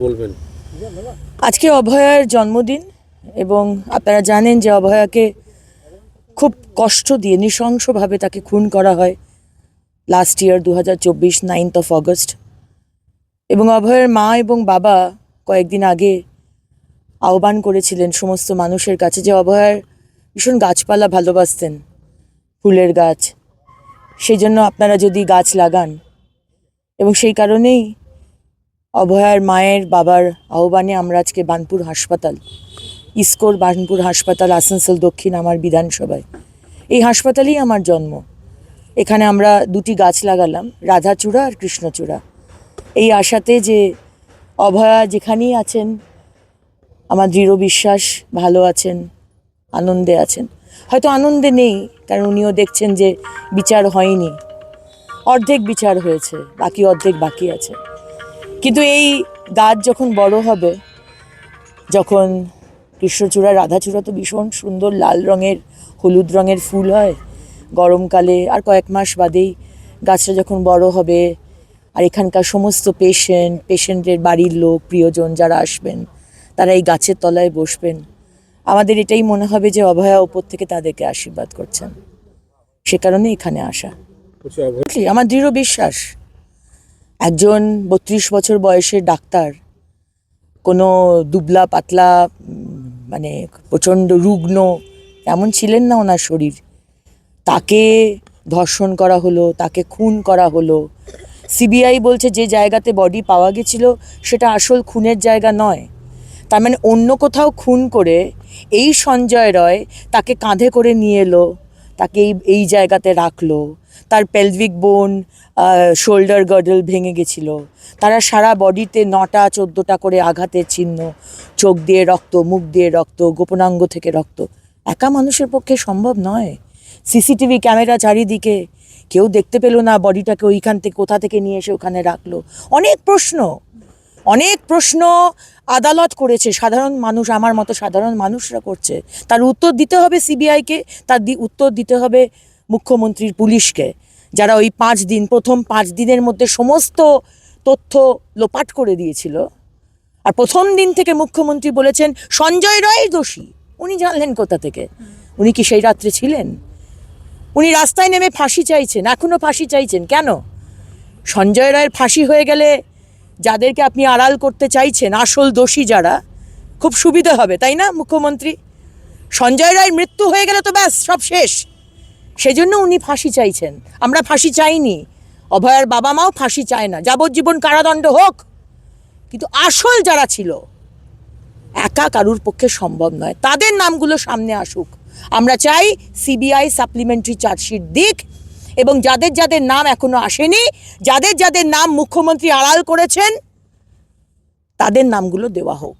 বলবেন। আজকে অভয়ার জন্মদিন এবং আপনারা জানেন যে অভয়াকে খুব কষ্ট দিয়ে নৃশংসভাবে তাকে খুন করা হয় লাস্ট ইয়ার দু হাজার চব্বিশ নাইনথ অফ অগস্ট এবং অভয়ের মা এবং বাবা কয়েকদিন আগে আহ্বান করেছিলেন সমস্ত মানুষের কাছে যে অভয়ার ভীষণ গাছপালা ভালোবাসতেন, ফুলের গাছ। সেই জন্য আপনারা যদি গাছ লাগান। এবং সেই কারণেই অভয়ার মায়ের বাবার আহ্বানে আমরা আজকে বানপুর হাসপাতাল, ইস্কোর বানপুর হাসপাতাল, আসানসোল, দক্ষিণ আমার বিধানসভায়। এই হাসপাতালেই আমার জন্ম। এখানে আমরা দুটি গাছ লাগালাম, রাধাচূড়া আর কৃষ্ণচূড়া। এই আশাতে যে অভয়া যেখানেই আছেন, আমার দৃঢ় বিশ্বাস, ভালো আছেন, আনন্দে আছেন। হয়তো আনন্দে নেই, কারণ উনিও দেখছেন যে বিচার হয়নি। অর্ধেক বিচার হয়েছে, বাকি অর্ধেক বাকি আছে। কিন্তু এই গাছ যখন বড় হবে যখন কৃষ্ণচূড়া রাধাচূড়া তো ভীষণ সুন্দর লাল রঙের হলুদ রঙের ফুল হয় গরমকালে আর কয়েক মাস বাদেই গাছটা যখন বড় হবে আর এখানকার সমস্ত পেশেন্ট পেশেন্টের বাড়ির লোক প্রিয়জন যারা আসবেন তারা এই গাছের তলায় বসবেন। আমাদের এটাই মনে হবে যে অভয়া ওপর থেকে তাদেরকে আশীর্বাদ করছেন। সে কারণে এখানে আসা। আমার দৃঢ় বিশ্বাস একজন বত্রিশ বছর বয়সের ডাক্তার, কোনো দুবলা পাতলা মানে প্রচণ্ড রুগ্ন, এমন ছিলেন না ওনার শরীর। তাকে ধর্ষণ করা হলো, তাকে খুন করা হলো। সিবিআই বলছে যে জায়গাতে বডি পাওয়া গেছিল, সেটা আসল খুনের জায়গা নয়। তার মানে অন্য কোথাও খুন করে এই সঞ্জয় রয় তাকে কাঁধে করে নিয়ে এলো। তাকে এই এই জায়গাতে রাখল। তার পেলভিক বোন শোল্ডার গার্ডল ভেঙে গেছিল। তারা সারা বডিতে নটা, চোদ্দোটা করে আঘাতের চিহ্ন, চোখ দিয়ে রক্ত, মুখ দিয়ে রক্ত, গোপনাঙ্গ থেকে রক্ত। একা মানুষের পক্ষে সম্ভব নয়। সিসিটিভি ক্যামেরা চারিদিকে। কেউ দেখতে পেল না বডিটাকে ওইখান থেকে, কোথা থেকে নিয়ে এসে ওখানে রাখল। অনেক প্রশ্ন। অনেক প্রশ্ন আদালত করেছে, সাধারণ মানুষ, আমার মতো সাধারণ মানুষরা করছে। তার উত্তর দিতে হবে সিবিআইকে, তার উত্তর দিতে হবে মুখ্যমন্ত্রীর পুলিশকে। যারা ওই পাঁচ দিন, প্রথম পাঁচ দিনের মধ্যে সমস্ত তথ্য লোপাট করে দিয়েছিল। আর প্রথম দিন থেকে মুখ্যমন্ত্রী বলেছেন, সঞ্জয় রায় দোষী। উনি জানলেন কোথা থেকে। উনি কি সেই রাত্রে ছিলেন? উনি রাস্তায় নেমে ফাঁসি চাইছেন, এখনও ফাঁসি চাইছেন। কেন? সঞ্জয় রায়ের ফাঁসি হয়ে গেলে যাদেরকে আপনি আড়াল করতে চাইছেন, আসল দোষী যারা, খুব সুবিধা হবে, তাই না, মুখ্যমন্ত্রী? সঞ্জয় রায়ের মৃত্যু হয়ে গেলে তো ব্যাস, সব শেষ। সেজন্য উনি ফাঁসি চাইছেন। আমরা ফাঁসি চাইনি। অভয়ার বাবা মাও ফাঁসি চায় না। যাবজ্জীবন কারাদণ্ড হোক। কিন্তু আসল যারা ছিল, একা কারুর পক্ষে সম্ভব নয়। তাদের নামগুলো সামনে আসুক। আমরা চাই সিবিআই সাপ্লিমেন্টারি চার্জশিট দিক এবং যাদের যাদের নাম এখনও আসেনি, যাদের যাদের নাম মুখ্যমন্ত্রী আড়াল করেছেন, তাদের নামগুলো দেওয়া হোক।